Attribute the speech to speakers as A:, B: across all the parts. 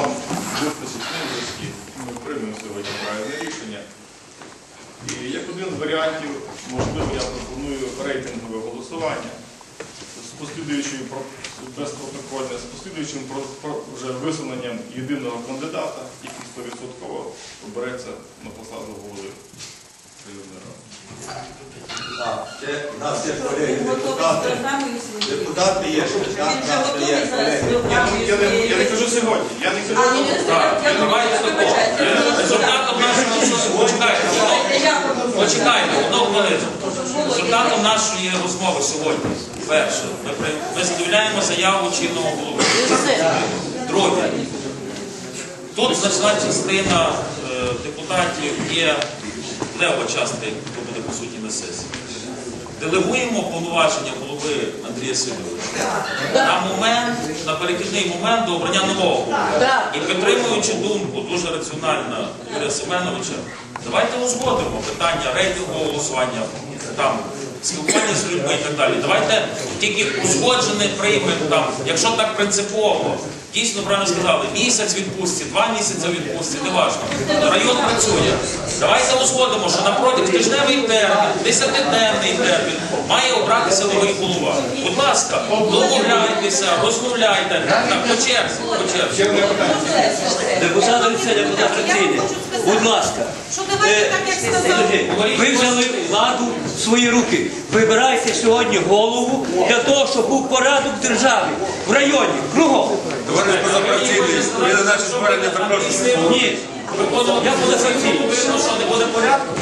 A: вам вистачить мудрості, ми приймемо сьогодні правильне рішення. І як один з варіантів, можливо, я пропоную рейтингове голосування з послідуючим безпротокольне, з послідуючим вже висуненням єдиного кандидата, який 100% обереться на посаду голови районної ради.
B: Так, ще в нас є колеги, депутати. Депутати є, так, так, є колеги.
A: Я, не, я не кажу сьогодні, я не кажу
C: ні,
A: сьогодні.
C: я- я
D: Так, давайте такого. Результатом нашого почекайте, почекайте, одну хвилину. Результатом нашої розмови сьогодні. Перше, ми, при- ми заяву чинного голови. Друге, тут значна частина е, депутатів є лева частина, яка буде по суті на сесії. Делегуємо повноваження голови Андрія Сидоровича на момент, на перехідний момент до обрання нового. І підтримуючи думку дуже раціональна Юрія Семеновича, давайте узгодимо питання рейтингового голосування, там, спілкування з людьми і так далі. Давайте тільки узгоджене приймемо там, якщо так принципово. Дійсно правильно сказали, місяць відпустці, два місяці відпустці, не важливо. Район працює. Давайте узгодимо, що напроти тижневий термін, десятиденний термін має обратися новий голова. Будь ласка, домовляйтеся, розмовляйте. Так, по черзі, по черзі.
A: Депутати, одне питання.
E: Депутат Олексій, депутат Фракційний, будь ласка,
C: Що давайте
E: Е,
C: так, як сказав.
E: ви взяли владу в свої руки. Вибирайте сьогодні голову для того, щоб був порядок в державі, в районі, кругом.
B: Товариш позапартійний, ви на наше збирання запрошуєте.
E: Ні, я позафракційний.
D: Що не буде порядку.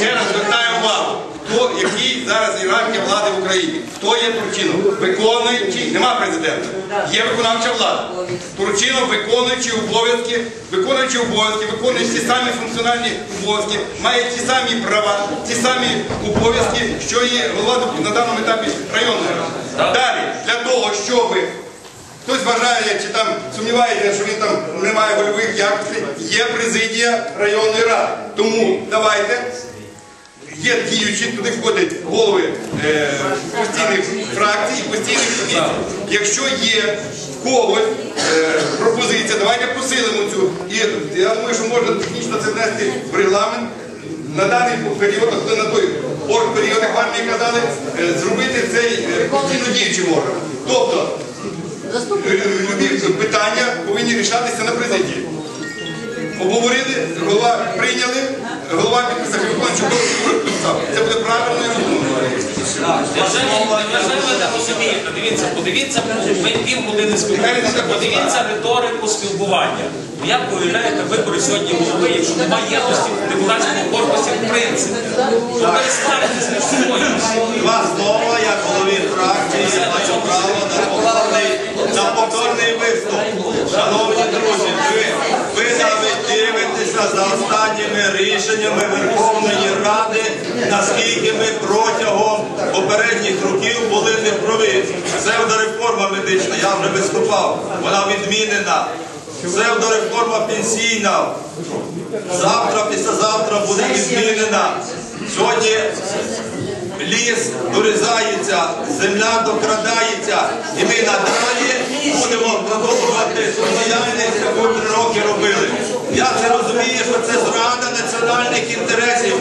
F: Ще раз звертаю увагу, хто який зараз ієрархія влади в Україні. Хто є Турчином? Виконуючий, нема президента. Є виконавча влада. Турчинов виконуючи обов'язки, виконуючи обов'язки, виконує ті самі функціональні обов'язки, має ті самі права, ті самі обов'язки, що і голова на даному етапі районної ради. Далі, для того, щоб Хтось вважає чи там сумнівається, що він там не має вольових якостей. Є президія районної ради. Тому давайте. Є діючі, туди входять голови е, постійних фракцій і постійних комісій. Якщо є в когось е, пропозиція, давайте посилимо цю. І я думаю, що можна технічно це внести в регламент. На даний період, на той оргперіод, як в армії казали, е, зробити цей е, постійно діючим органом. Тобто Любі питання повинні рішатися на президії. Обговорили, голова прийняли, голова підписав, виконуючий підписав. Це буде правильно і розумно.
D: Ви не розумієте? Дивіться, подивіться, ми півгодини спілкуємося, подивіться риторику спілкування. Як ви уявляєте вибори сьогодні голови, якщо немає єдності в депутатському корпусі в принципі? Ну перестаньте з собою.
B: Два слова, як голові фракції, я маю право на повторний, на повторний виступ. Шановні друзі, ви, ви навіть дивитеся за останніми рішеннями Верховної Ради, наскільки ми протягом попередніх років були неправі. Псевдореформа медична, я вже виступав, вона відмінена. Псевдореформа пенсійна. Завтра, післязавтра буде відмінена. Сьогодні ліс дорізається, земля докрадається, і ми надалі будемо продовжувати діяльність, яку три роки робили. Я це розумію, що це зрада національних інтересів